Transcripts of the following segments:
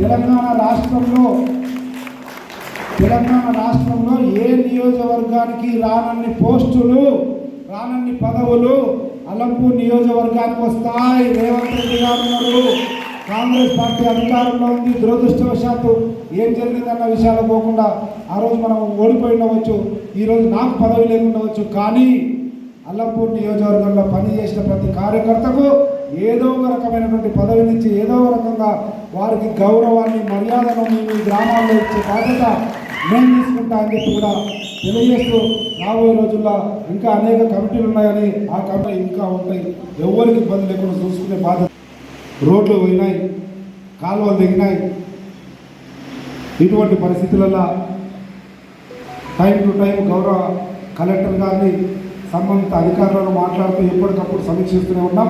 తెలంగాణ రాష్ట్రంలో తెలంగాణ రాష్ట్రంలో ఏ నియోజకవర్గానికి రానన్ని పోస్టులు రానన్ని పదవులు అలంపూర్ నియోజకవర్గానికి వస్తాయి? రేవంత్ రెడ్డి గారు ఉన్నారు. కాంగ్రెస్ పార్టీ అధికారంలో ఉంది. దురదృష్టవశాత్తు ఏం జరిగిందన్న విషయాలు పోకుండా ఆ రోజు మనం ఓడిపోయి ఉండవచ్చు. ఈరోజు నాకు పదవి లేకుండా కానీ అల్లంపూర్ నియోజకవర్గంలో పనిచేసిన ప్రతి కార్యకర్తకు ఏదో ఒక రకమైనటువంటి పదవినిచ్చి ఏదో ఒక రకంగా వారికి గౌరవాన్ని మర్యాదను మీ గ్రామాల్లో ఇచ్చే బాధ్యత మేము తీసుకుంటా అని చెప్పి కూడా తెలియజేస్తూ రాబోయే రోజుల్లో ఇంకా అనేక కమిటీలు ఉన్నాయని ఆ కమిటీ ఇంకా ఉంటాయి. ఎవరికి ఇబ్బంది లేకుండా చూసుకునే బాధ్యత. రోడ్లు పోయినాయి కాలువలు దిగినాయి. ఇటువంటి పరిస్థితులలో టైం టు టైం గౌరవ కలెక్టర్ గారిని సంబంధిత అధికారులను మాట్లాడుతూ ఎప్పటికప్పుడు సమీక్షిస్తూనే ఉన్నాం.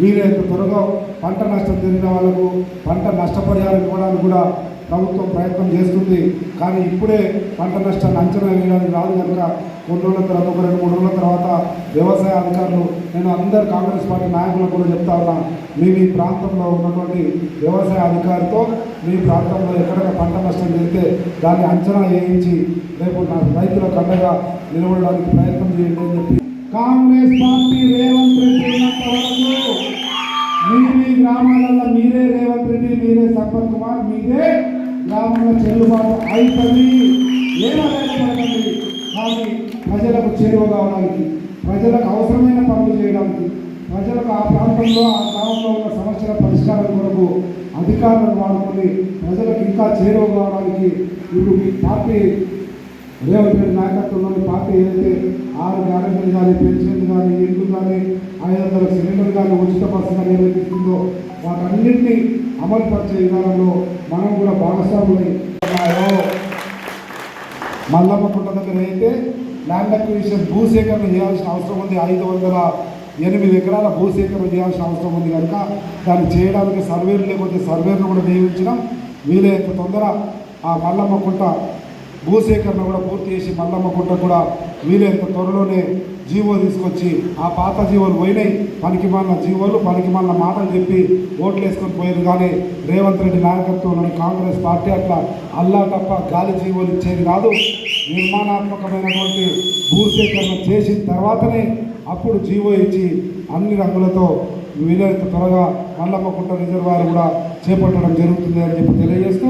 వీలైనంత త్వరగా పంట నష్టం జరిగిన వాళ్ళకు పంట నష్టపరిహారం ఇవ్వడానికి కూడా ప్రభుత్వం ప్రయత్నం చేస్తుంది. కానీ ఇప్పుడే పంట నష్టాన్ని అంచనా వేయడానికి రాదు కనుక కొన్ని రోజుల తర్వాత ఒక రెండు మూడు రోజుల తర్వాత వ్యవసాయ అధికారులు నేను అందరు కాంగ్రెస్ పార్టీ నాయకులకు కూడా చెప్తా ఉన్నా మీ మీ ప్రాంతంలో ఉన్నటువంటి వ్యవసాయ అధికారితో మీ ప్రాంతంలో ఎక్కడైనా పంట నష్టం జరిగితే దాన్ని అంచనా వేయించి రేపు నా రైతులకు అండగా నిలబడడానికి ప్రయత్నం చేయండి అని చెప్పి. కాంగ్రెస్ పార్టీ రేవంత్ మీదే గ్రామంలో చెల్లుబాటు అవుతుంది ఏమీ కానీ ప్రజలకు చేరువ కావడానికి ప్రజలకు అవసరమైన పనులు చేయడానికి ప్రజలకు ఆ ప్రాంతంలో ఆ గ్రామంలో ఉన్న సమస్యల పరిష్కారం కొరకు అధికారులను వాడుకొని ప్రజలకు ఇంకా చేరువ కావడానికి ఇప్పుడు మీ పార్టీ రేవంత్ రెడ్డి నాయకత్వంలోని పార్టీ ఏదైతే ఆరు గ్యారెంటీలు కానీ పెన్షన్లు కానీ ఇల్లు కానీ ఐదు వందల సిలిండర్ కానీ ఉచిత బస్సు కానీ ఏదైతే ఇస్తుందో వాటన్నింటినీ అమలు పరిచే విధానంలో మనం కూడా భాగస్వాములై మల్లమ్మ కుంట దగ్గర అయితే ల్యాండ్ అక్విజిషన్ భూసేకరణ చేయాల్సిన అవసరం ఉంది. ఐదు వందల ఎనిమిది ఎకరాల భూసేకరణ చేయాల్సిన అవసరం ఉంది కనుక దాన్ని చేయడానికి సర్వేలు లేకపోతే సర్వేలను కూడా నియమించడం వీలైనంత తొందర. ఆ మల్లమ్మ కుంట భూసేకరణ కూడా పూర్తి చేసి మల్లమ్మ కుంట కూడా వీలైనంత త్వరలోనే జీవో తీసుకొచ్చి ఆ పాత జీవోలు పోయినాయి. పనికి మాలిన జీవోలు పనికి మాలిన మాటలు చెప్పి ఓట్లు వేసుకొని పోయారు కానీ రేవంత్ రెడ్డి నాయకత్వంలోని కాంగ్రెస్ పార్టీ అట్లా అల్లా తప్ప గాలి జీవోలు ఇచ్చేది కాదు. నిర్మాణాత్మకమైనటువంటి భూసేకరణ చేసిన తర్వాతనే అప్పుడు జీవో ఇచ్చి అన్ని రంగులతో వీలైనంత త్వరగా మల్లమ్మకుంట రిజర్వాయర్ కూడా చేపట్టడం జరుగుతుంది అని చెప్పి తెలియజేస్తూ